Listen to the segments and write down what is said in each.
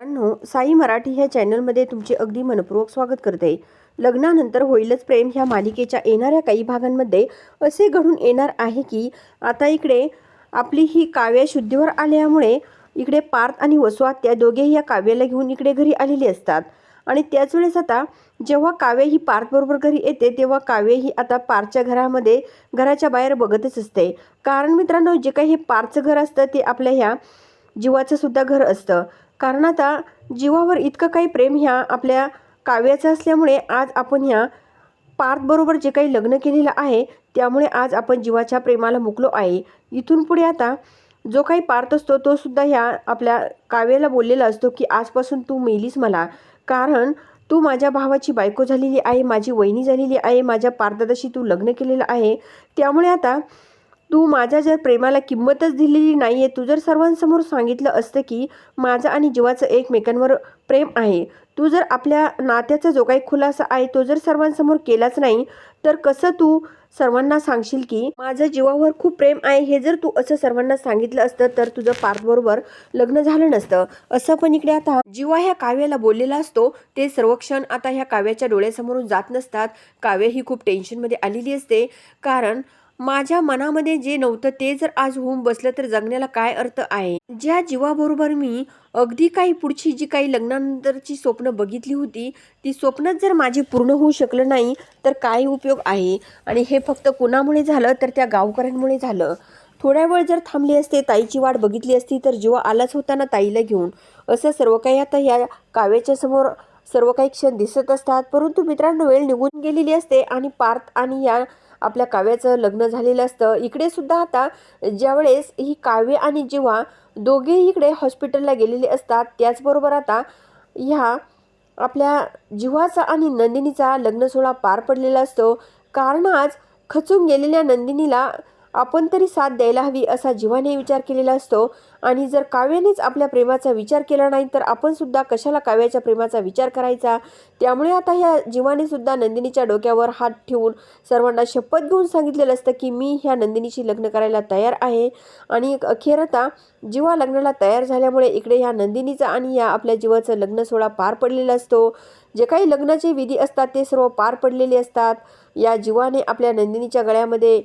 मित्रांनो साई मराठी ह्या चॅनलमध्ये तुमचे अगदी मनपूर्वक स्वागत करते. लग्नानंतर होईलच प्रेम ह्या मालिकेच्या येणाऱ्या काही भागांमध्ये असे घडून येणार आहे की आता इकडे आपली ही काव्य शुद्धीवर आल्यामुळे इकडे पार्थ आणि वसुआत त्या दोघेही या काव्याला घेऊन इकडे घरी आलेली असतात. आणि त्याच वेळेस आता जेव्हा काव्य ही पार्थबरोबर घरी येते तेव्हा काव्य ही आता पार्थच्या घरामध्ये घराच्या बाहेर बघतच असते. कारण मित्रांनो जे काही हे पार्थचं घर असतं ते आपल्या ह्या जीवाचं सुद्धा घर असतं. कारण आता जीवावर इतकं काही प्रेम ह्या आपल्या काव्याचं असल्यामुळे आज आपण ह्या पार्थबरोबर जे काही लग्न केलेलं आहे त्यामुळे आज आपण जीवाच्या प्रेमाला मुकलो आहे. इथून पुढे आता जो काही पार्थ असतो तो सुद्धा ह्या आपल्या काव्याला बोललेला असतो की आजपासून तू मेलीस मला. कारण तू माझ्या भावाची बायको झालेली आहे माझी वहिनी झालेली आहे माझ्या पार्थदाशी तू लग्न केलेलं आहे. त्यामुळे आता तू माझ्या जर प्रेमाला किंमतच दिलेली नाही आहे तू जर सर्वांसमोर सांगितलं असतं की माझं आणि जीवाचं एकमेकांवर प्रेम आहे तू जर आपल्या नात्याचा जो काही खुलासा आहे तो जर सर्वांसमोर केलाच नाही तर कसं तू सर्वांना सांगशील की माझं जीवावर खूप प्रेम आहे हे जर तू असं सर्वांना सांगितलं असतं तर तुझं पार्थबरोबर लग्न झालं नसतं. असं पण इकडे आता जीवा ह्या काव्याला बोललेला असतो ते सर्व क्षण आता ह्या काव्याच्या डोळ्यासमोरून जात नसतात. काव्य ही खूप टेन्शनमध्ये आलेली असते कारण माझ्या मनामध्ये जे नव्हतं ते जर आज होऊन बसलं तर जगण्याला काय अर्थ आहे? ज्या जीवाबरोबर मी अगदी काही पुढची जी काही लग्नानंतरची स्वप्न बघितली होती ती स्वप्नच जर माझी पूर्ण होऊ शकलं नाही तर काय उपयोग आहे? आणि हे फक्त कुणामुळे झालं तर त्या गावकऱ्यांमुळे झालं? थोड्या वेळ जर थांबली असते ताईची वाट बघितली असती तर जीवा आलाच होता ना ताईला घेऊन. असं सर्व काही आता या काव्याच्या समोर सर्व काही क्षण दिसत असतात. परंतु मित्रांनो वेळ निघून गेलेली असते आणि पार्थ आणि या आपल्या काव्याचं लग्न झालेलं असतं. इकडे सुद्धा आता ज्यावेळेस ही काव्य आणि जेव्हा दोघेही इकडे हॉस्पिटलला गेलेले असतात त्याचबरोबर आता ह्या आपल्या जीवाचा आणि नंदिनीचा लग्न सोहळा पार पडलेला असतो. कारण आज खचून गेलेल्या नंदिनीला आपण तरी साथ द्यायला हवी असा जीवाने विचार केलेला असतो. आणि जर काव्यानेच आपल्या प्रेमाचा विचार केला नाही तर आपण सुद्धा कशाला काव्याच्या प्रेमाचा विचार करायचा? त्यामुळे आता ह्या जीवाने सुद्धा नंदिनीच्या डोक्यावर हात ठेवून सर्वांना शपथ घेऊन सांगितलेलं असतं की मी ह्या नंदिनीशी लग्न करायला तयार आहे. आणि अखेर आता जीवा लग्नाला तयार झाल्यामुळे इकडे ह्या नंदिनीचा आणि या आपल्या जीवाचं लग्न सोहळा पार पडलेला असतो. जे काही लग्नाचे विधी असतात ते सर्व पार पडलेले असतात. या जीवाने आपल्या नंदिनीच्या गळ्यामध्ये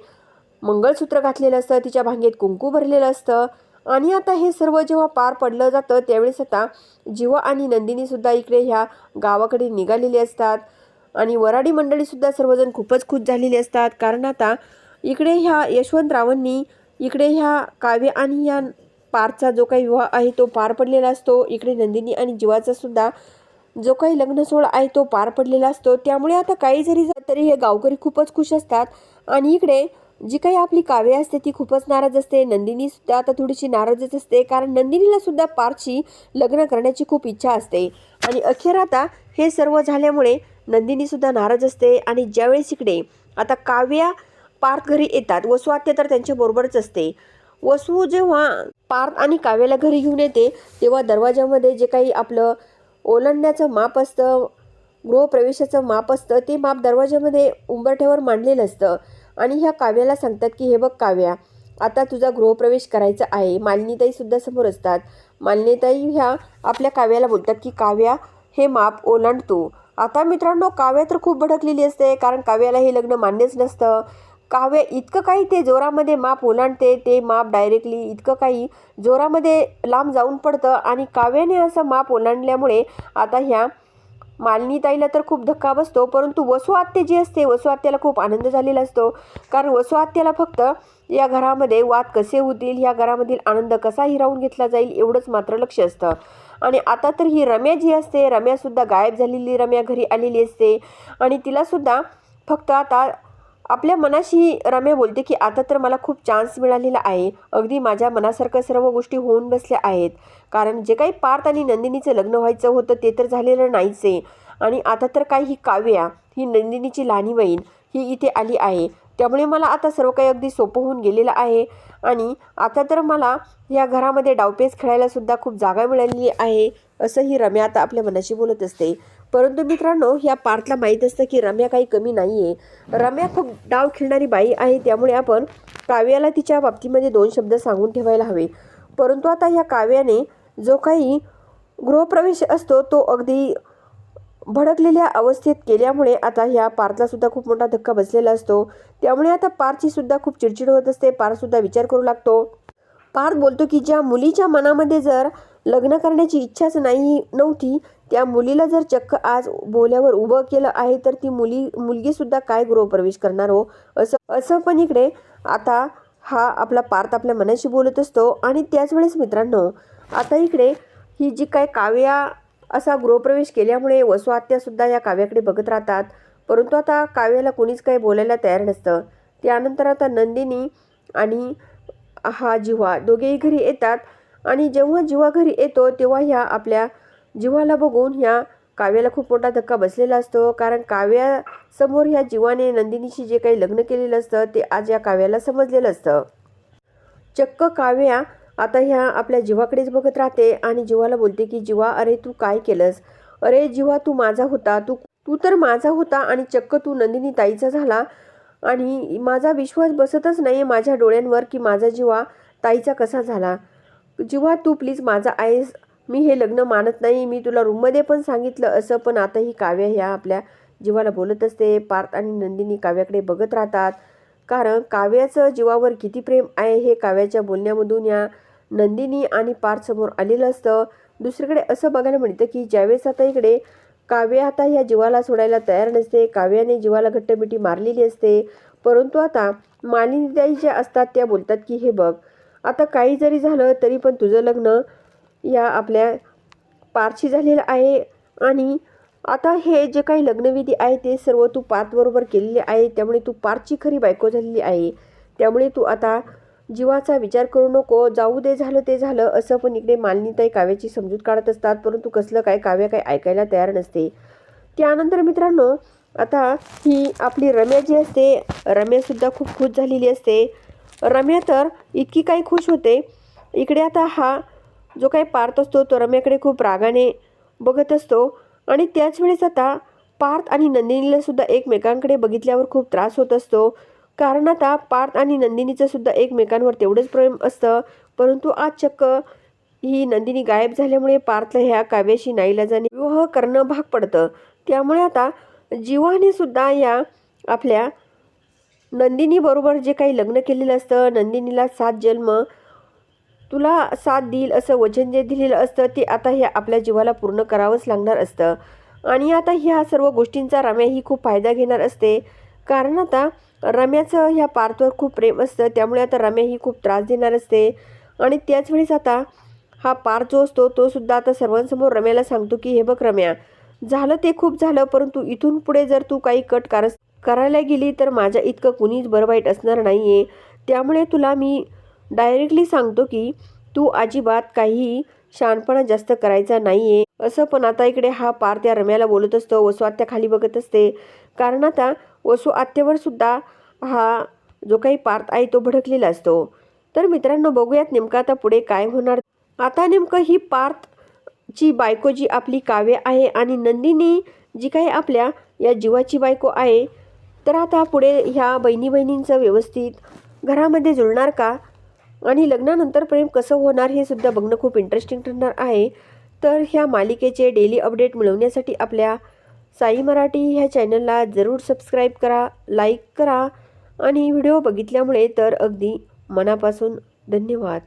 मंगळसूत्र घातलेलं असतं तिच्या भांगेत कुंकू भरलेलं असतं. आणि आता हे सर्व जेव्हा पार पडलं जातं त्यावेळेस आता जीवा आणि नंदिनीसुद्धा इकडे ह्या गावाकडे निघालेले असतात. आणि वराडी मंडळीसुद्धा सर्वजण खूपच खुश झालेली असतात. कारण आता इकडे ह्या यशवंतरावांनी इकडे ह्या काव्य आणि ह्या पारचा जो काही विवाह आहे तो पार पडलेला असतो. इकडे नंदिनी आणि जीवाचा सुद्धा जो काही लग्न सोहळा आहे तो पार पडलेला असतो. त्यामुळे आता काही जरी तरी हे गावकरी खूपच खुश असतात. आणि इकडे जी काही आपली काव्य असते ती खूपच नाराज असते. नंदिनी सुद्धा आता थोडीशी नाराजच असते. कारण नंदिनीला सुद्धा पारची लग्न करण्याची खूप इच्छा असते. आणि अखेर आता हे सर्व झाल्यामुळे नंदिनी सुद्धा नाराज असते आणि ज्यावेळेस इकडे आता काव्या पार्थ घरी येतात वसुआत्य तर त्यांच्या बरोबरच असते. वसू जेव्हा पार्थ आणि काव्याला घरी घेऊन येते तेव्हा दरवाजामध्ये जे काही आपलं ओलांडण्याचं माप असतं गृहप्रवेशाचं माप असतं ते माप दरवाजामध्ये उंबरठ्यावर मांडलेलं असतं. आणि ह्या काव्याला सांगतात की हे बघ काव्या आता तुझा गृहप्रवेश करायचा आहे. मालिनीताईसुद्धा समोर असतात. मालिनीताई ह्या आपल्या काव्याला बोलतात की काव्या हे माप ओलांडतो आता मित्रांनो काव्या तर खूप भडकलेली असते कारण काव्याला हे लग्न मान्यच नसतं. काव्य इतकं काही ते जोरामध्ये माप ओलांडते ते माप डायरेक्टली इतकं काही जोरामध्ये लांब जाऊन पडतं आणि काव्याने असं माप ओलांडल्यामुळे आता ह्या मालनीताईला तर खूप धक्का बसतो परंतु वसू जी असते वसुआत्याला खूप आनंद झालेला असतो. कारण वसुआत्याला फक्त या घरामध्ये वाद कसे होतील या घरामधील आनंद कसा हिरावून घेतला जाईल एवढंच मात्र लक्ष असतं. आणि आता तर ही रम्या जी असते रम्यासुद्धा गायब झालेली रम्या घरी आलेली असते. आणि तिलासुद्धा फक्त आता आपल्या मनाशी रम्या बोलते की आता तर मला खूप चान्स मिळालेला आहे. अगदी माझ्या मनासारखं सर्व गोष्टी होऊन बसल्या आहेत. कारण जे काही पार्थ आणि नंदिनीचं लग्न व्हायचं होतं ते तर झालेलं नाहीच आहे आणि आता तर काही ही काव्या ही नंदिनीची लहानी बहीण ही इथे आली आहे. त्यामुळे मला आता सर्व काही अगदी सोपं होऊन गेलेलं आहे. आणि आता तर मला या घरामध्ये डावपेच खेळायला सुद्धा खूप जागा मिळालेली आहे असं ही रम्या आता आपल्या मनाशी बोलत असते. परंतु मित्रांनो ह्या पार्थला माहीत असतं की रम्या काही कमी नाही आहे रम्या खूप डाव खेळणारी बाई आहे त्यामुळे आपण काव्याला तिच्या बाबतीमध्ये दोन शब्द सांगून ठेवायला हवे. परंतु आता ह्या काव्याने जो काही गृहप्रवेश असतो तो अगदी भडकलेल्या अवस्थेत केल्यामुळे आता ह्या पार्थलासुद्धा खूप मोठा धक्का बसलेला असतो. त्यामुळे आता पार्थची सुद्धा खूप चिडचिड होत असते पारसुद्धा विचार करू लागतो. पार्थ बोलतो की ज्या मुलीच्या मनामध्ये जर लग्न करण्याची इच्छाच नाही नव्हती त्या मुलीला जर चक्क आज बोल्यावर उभं केलं आहे तर ती मुली मुलगी सुद्धा काय गृहप्रवेश करणार हो? असं असं पण इकडे आता हा आपला पार्थ आपल्या मनाशी बोलत असतो. आणि त्याच वेळेस मित्रांनो आता इकडे ही जी काय काव्या असा गृहप्रवेश केल्यामुळे वसुआत्यासुद्धा या काव्याकडे बघत राहतात. परंतु आता काव्याला कोणीच काही बोलायला तयार नसतं. त्यानंतर आता नंदिनी आणि हा जिव्हा दोघेही घरी येतात. आणि जेव्हा जिव्हा घरी येतो तेव्हा ह्या आपल्या जिवाला बघून ह्या काव्याला खूप मोठा धक्का बसलेला असतो. कारण काव्यासमोर ह्या जीवाने नंदिनीशी जे काही लग्न केलेलं असतं ते आज या काव्याला समजलेलं असतं. चक्क काव्या आता ह्या आपल्या जीवाकडेच बघत राहते आणि जीवाला बोलते की जीवा अरे तू काय केलंस? अरे जीवा तू माझा होता. तू तू तर माझा होता आणि चक्क तू नंदिनी ताईचा झाला. आणि माझा विश्वास बसतच नाही माझ्या डोळ्यांवर की माझा जीवा ताईचा कसा झाला. जीवा तू प्लीज माझा आईस मी हे लग्न मानत नाही. मी तुला रूममध्ये पण सांगितलं असं पण आता ही काव्य ह्या आपल्या जीवाला बोलत असते. पार्थ आणि नंदिनी काव्याकडे बघत राहतात. कारण काव्याचं जीवावर किती प्रेम आहे हे काव्याच्या बोलण्यामधून या नंदिनी आणि पार्थ समोर आलेलं असतं. दुसरीकडे असं बघायला मिळतं की ज्यावेळेस आता इकडे काव्य आता ह्या जीवाला सोडायला तयार नसते काव्याने जीवाला घट्टमिठी मारलेली असते. परंतु आता मालिनीताई ज्या असतात त्या बोलतात की हे बघ आता काही जरी झालं तरी पण तुझं लग्न या आपल्या पारशी झालेलं आहे. आणि आता हे जे काही लग्नविधी आहे ते सर्व तू पार्थबरोबर केलेले आहे. त्यामुळे तू पारची खरी बायको झालेली आहे. त्यामुळे तू आता जीवाचा विचार करू नको. जाऊ दे झालं ते झालं असं पण इकडे मालनीताई काव्याची समजूत काढत असतात. परंतु कसलं काय काव्य काय ऐकायला तयार नसते. त्यानंतर मित्रांनो आता ही आपली रम्या जी असते रम्यासुद्धा खूप खुश झालेली असते. रम्या तर इतकी काही खुश होते. इकडे आता हा जो काही पार्थ असतो तो रम्याकडे खूप रागाने बघत असतो. आणि त्याच वेळेस आता पार्थ आणि नंदिनीला सुद्धा एकमेकांकडे बघितल्यावर खूप त्रास होत असतो. कारण आता पार्थ आणि नंदिनीचं सुद्धा एकमेकांवर तेवढंच प्रेम असतं. परंतु आज चक्क ही नंदिनी गायब झाल्यामुळे पार्थला ह्या काव्याशी नाईलाजाने विवाह करणं भाग पडतं. त्यामुळे आता जीवाने सुद्धा या आपल्या नंदिनी बरोबर जे काही लग्न केलेलं असतं नंदिनीला सात जन्म तुला साथ देईल असं वचन जे दिलेलं असतं ते आता हे आपल्या जीवाला पूर्ण करावंच लागणार असतं. आणि आता ह्या सर्व गोष्टींचा रम्या ही खूप फायदा घेणार असते. कारण आता रम्याचं ह्या पार्थवर खूप प्रेम असतं त्यामुळे आता रम्या ही खूप त्रास देणार असते. आणि त्याच वेळेस आता हा पार्थ जो असतो तो सुद्धा आता सर्वांसमोर रम्याला सांगतो की हे बघ रम्या झालं ते खूप झालं परंतु इथून पुढे जर तू काही कट कारस करायला गेली तर माझ्या इतकं कुणीच बरं वाईट असणार नाही आहे त्यामुळे तुला मी डायरेक्टली सांगतो की तू अजिबात काही शहाणपणा जास्त करायचा नाही आहे असं पण आता इकडे हा पार त्या रम्याला बोलत असतो वसू आत्या खाली बघत असते. कारण आता वसू आत्यावर सुद्धा हा जो काही पार्थ आहे तो भडकलेला असतो. तर मित्रांनो बघूयात नेमकं आता पुढे काय होणार. आता नेमकं ही पार्थची बायको जी आपली काव्य आहे आणि नंदिनी जी काही आपल्या या जीवाची बायको आहे तर आता पुढे ह्या बहिणी बहिणींचं व्यवस्थित घरामध्ये जुळणार का? आणि लग्नानंतर प्रेम कसं होणार हे सुद्धा बघणं खूप इंटरेस्टिंग ठरणार आहे. तर ह्या मालिकेचे डेली अपडेट मिळवण्यासाठी आपल्या साई मराठी ह्या चॅनलला जरूर सबस्क्राईब करा लाईक करा आणि व्हिडिओ बघितल्यामुळे तर अगदी मनापासून धन्यवाद.